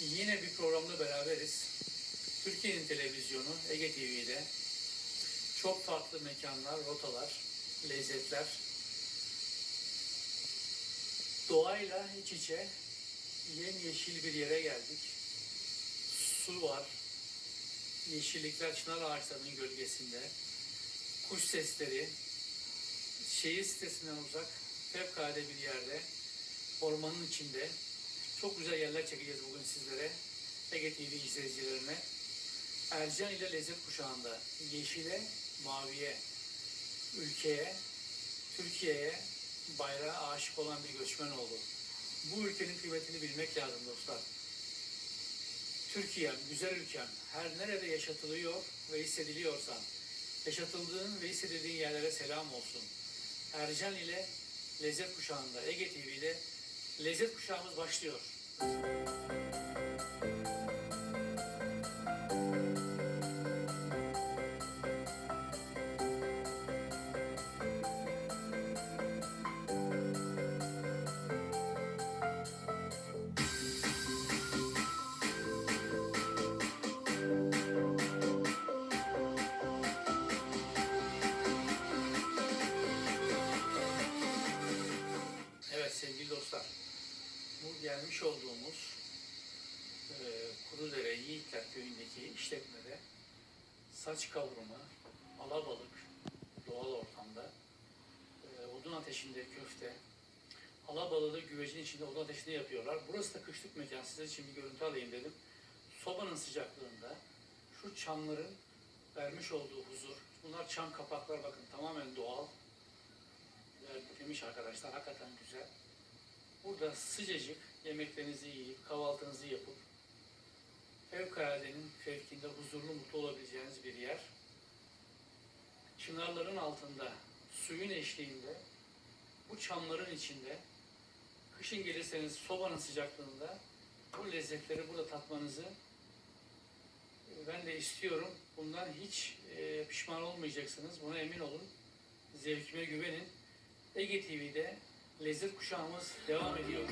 Yine bir programda beraberiz. Türkiye'nin televizyonu Ege TV'de çok farklı mekanlar, rotalar, lezzetler, doğayla iç içe yemyeşil bir yere geldik. Su var, yeşillikler çınar ağaçlarının gölgesinde, kuş sesleri, şehir sitesinden uzak, fevkalade bir yerde, ormanın içinde çok güzel yerler çekeceğiz bugün sizlere. Ege TV izleyicilerine. Ercan ile Lezzet Kuşağı'nda yeşile, maviye, ülkeye, Türkiye'ye, bayrağa aşık olan bir göçmen oldu. Bu ülkenin kıymetini bilmek lazım dostlar. Türkiye, güzel ülkem, her nerede yaşatılıyor ve hissediliyorsan, yaşatıldığın ve hissedildiğin yerlere selam olsun. Ercan ile Lezzet Kuşağı'nda, Ege TV'de Lezzet Kuşağımız başlıyor. Evet saç kavurma, alabalık, doğal ortamda, e, odun ateşinde köfte, alabalığı güvecin içinde odun ateşinde yapıyorlar. Burası da kışlık mekan, için bir görüntü alayım dedim. Sobanın sıcaklığında şu çamların vermiş olduğu huzur, bunlar çam kapaklar bakın tamamen doğal, demiş arkadaşlar. Hakikaten güzel. Burada sıcacık yemeklerinizi yiyip, kahvaltınızı yapıp fevkaladenin fevkinde huzurlu, mutlu olabileceğiniz bir yer. Çınarların altında, suyun eşliğinde, bu çamların içinde, kışın gelirseniz sobanın sıcaklığında bu lezzetleri burada tatmanızı e, ben de istiyorum. Bundan hiç e, pişman olmayacaksınız. Buna emin olun. Zevkime güvenin. Ege TV'de Lezzet Kuşağımız devam ediyor.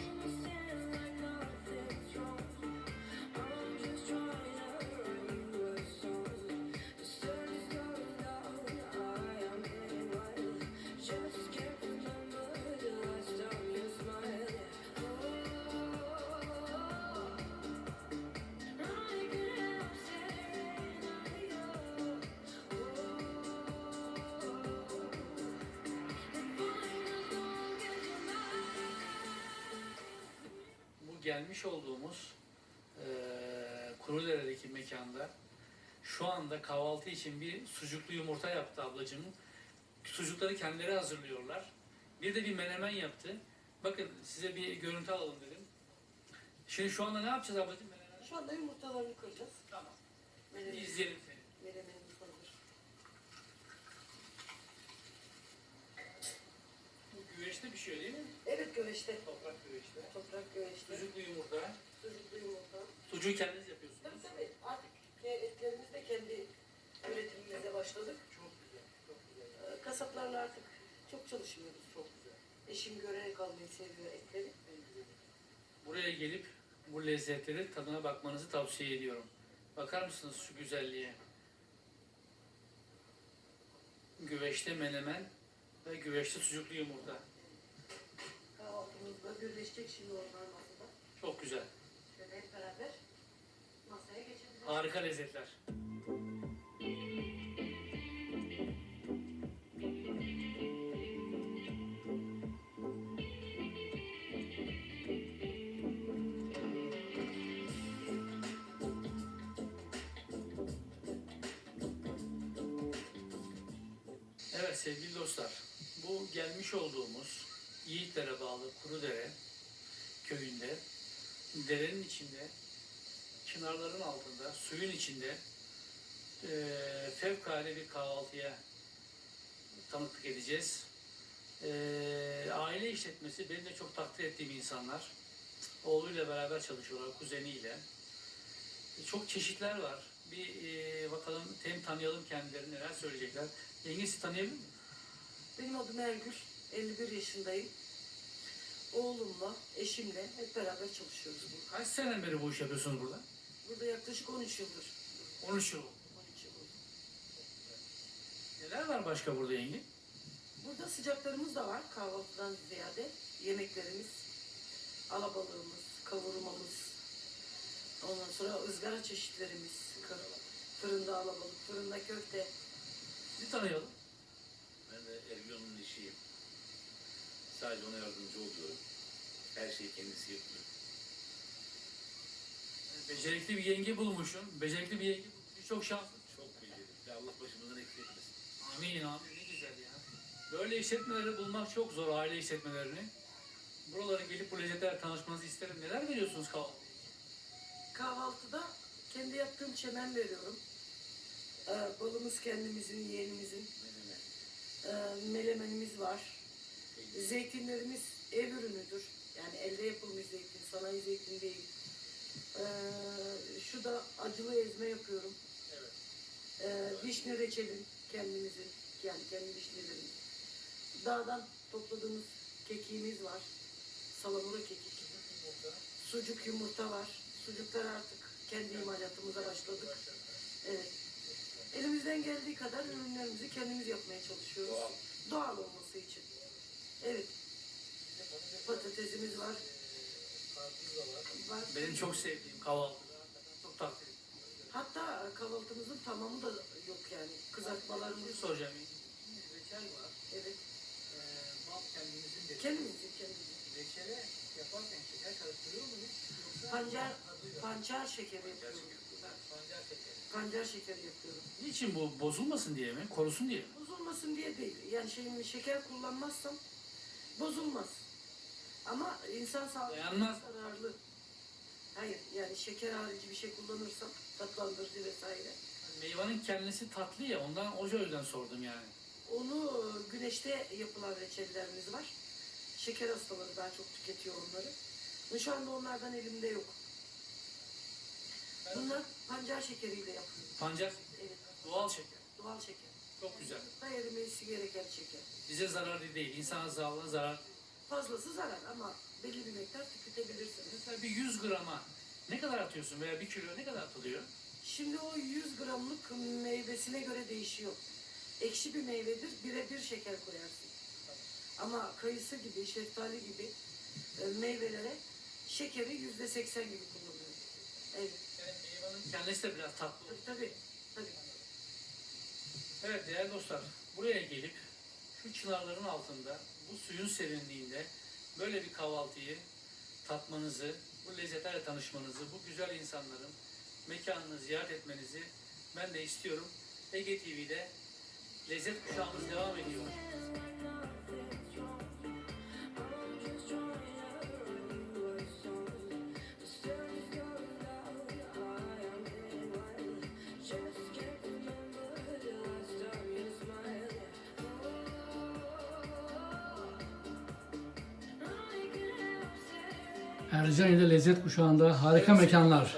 Gelmiş olduğumuz eee Kurudere'deki mekanda şu anda kahvaltı için bir sucuklu yumurta yaptı ablacığım. Sucukları kendileri hazırlıyorlar. Bir de bir menemen yaptı. Bakın size bir görüntü alalım dedim. Şimdi şu anda ne yapacağız ablacığım? Menemen. Şu anda yumurtalarını kıracağız. Tamam. Bir Menemenimiz, izleyelim seni. menemenimiz hazır. Bu güveçte pişiyor değil mi? Evet güveçte. Toprak güveçte. Toprak güveçte. Sucuklu yumurta. Sucuklu yumurta. Sucuğu kendiniz yapıyorsunuz. Tabii tabii artık etlerimiz de kendi üretimimize başladık. Çok güzel. Çok güzel. Ee, Kasaplarla artık çok çalışmıyoruz. Çok güzel. Eşim görerek almayı seviyor etleri. Buraya gelip bu lezzetleri tadına bakmanızı tavsiye ediyorum. Bakar mısınız şu güzelliğe? Güveçte menemen ve güveçte sucuklu yumurta. Kahvaltımızda birleşecek şimdi onlar masada. Çok güzel. Şöyle hep beraber masaya geçebiliriz. Harika lezzetler. Evet sevgili dostlar, bu gelmiş olduğumuz Yiğitlere bağlı Kurudere köyünde derenin içinde çınarların altında, suyun içinde eee fevkalade bir kahvaltıya tanıklık edeceğiz. Eee, aile işletmesi benim de çok takdir ettiğim insanlar. Oğluyla beraber çalışıyorlar, kuzeniyle. E, Çok çeşitler var. Bir eee, bakalım hem tanıyalım kendilerini neler söyleyecekler. Yenge sizi tanıyabilir miyim? Benim adım Ergül. 51 yaşındayım. oğlumla, eşimle hep beraber çalışıyoruz burada. Kaç seneden beri bu iş yapıyorsunuz burada? Burada yaklaşık 13 yıldır. 13 yıl. 13 yıl oldu. Neler var başka burada yenge? Burada sıcaklarımız da var kahvaltıdan ziyade. Yemeklerimiz, alabalığımız, kavurmamız, ondan sonra ızgara çeşitlerimiz, fırında alabalık, fırında köfte. Sizi tanıyalım. Ben de Ergün'ün işiyim. Sadece ona yardımcı oluyorum. Her şeyi kendisi yapıyor. Becerikli bir yenge bulmuşsun. Becerikli bir yenge bulmuşsun. Çok şanslı. Çok becerikli. Allah başımızdan eksik etmesin. Amin amin ne güzel ya. Böyle işletmeleri bulmak çok zor aile işletmelerini. Buralara gelip bu lezzetlerle tanışmanızı isterim. Neler veriyorsunuz kahvaltı? Kahvaltıda kendi yaptığım çemen veriyorum. Ee, balımız kendimizin, yeğenimizin. Menemen. Ee, melemenimiz var. Zeytinlerimiz ev ürünüdür. Yani elde yapılmış zeytin, sanayi zeytin değil. Ee, şu da acılı ezme yapıyorum. Evet. Ee, vişne reçelim kendimizin, yani kendi vişnelerimiz. Dağdan topladığımız kekiğimiz var. Salamura kekik. Sucuk yumurta var. Sucuklar artık kendi imalatımıza başladık. Evet. Elimizden geldiği kadar ürünlerimizi kendimiz yapmaya çalışıyoruz. Doğal. Doğal olması için. Evet. Patatesimiz var. Benim çok sevdiğim kahvaltı. Çok ediyorum. Hatta kahvaltımızın tamamı da yok yani. Kızartmalarımız Bir soracağım. Reçel var. Evet. Ee, bal kendimizin de. Kendimizin kendimizin. Reçele yaparken şeker karıştırıyor muyuz? Yoksa Pancar, pancar şekeri yapıyorum. Pancar şekeri. Pancar şekeri yapıyorum. Niçin bu? Bozulmasın diye mi? Korusun diye mi? Bozulmasın diye değil. Yani şeyin şeker kullanmazsam bozulmaz. Ama insan sağlığına Dayanmaz. zararlı. Hayır yani şeker harici bir şey kullanırsam tatlandırıcı vesaire. Meyvanın kendisi tatlı ya ondan o yüzden sordum yani. Onu güneşte yapılan reçellerimiz var. Şeker hastaları daha çok tüketiyor onları. Ve Şu anda onlardan elimde yok. Bunlar pancar şekeriyle yapılıyor. Pancar Evet, doğal şeker. doğal şeker. Çok güzel. Da erimesi gereken şeker. Bize zararlı değil. İnsan sağlığına zarar. Fazlası zarar ama belli bir miktar tüketebilirsiniz. Mesela bir 100 grama ne kadar atıyorsun veya bir kilo ne kadar atılıyor? Şimdi o 100 gramlık meyvesine göre değişiyor. Ekşi bir meyvedir, birebir şeker koyarsın. Ama kayısı gibi, şeftali gibi e, meyvelere şekeri yüzde seksen gibi kullanıyorum. Evet, Yani meyvanın kendisi de biraz tatlı. tabii tabii. tabii. Evet değerli dostlar, buraya gelip şu çınarların altında, bu suyun serinliğinde böyle bir kahvaltıyı tatmanızı, bu lezzetlerle tanışmanızı, bu güzel insanların mekanını ziyaret etmenizi ben de istiyorum. Ege TV'de lezzet kuşağımız devam ediyor. İle Lezzet Kuşağı'nda harika mekanlar.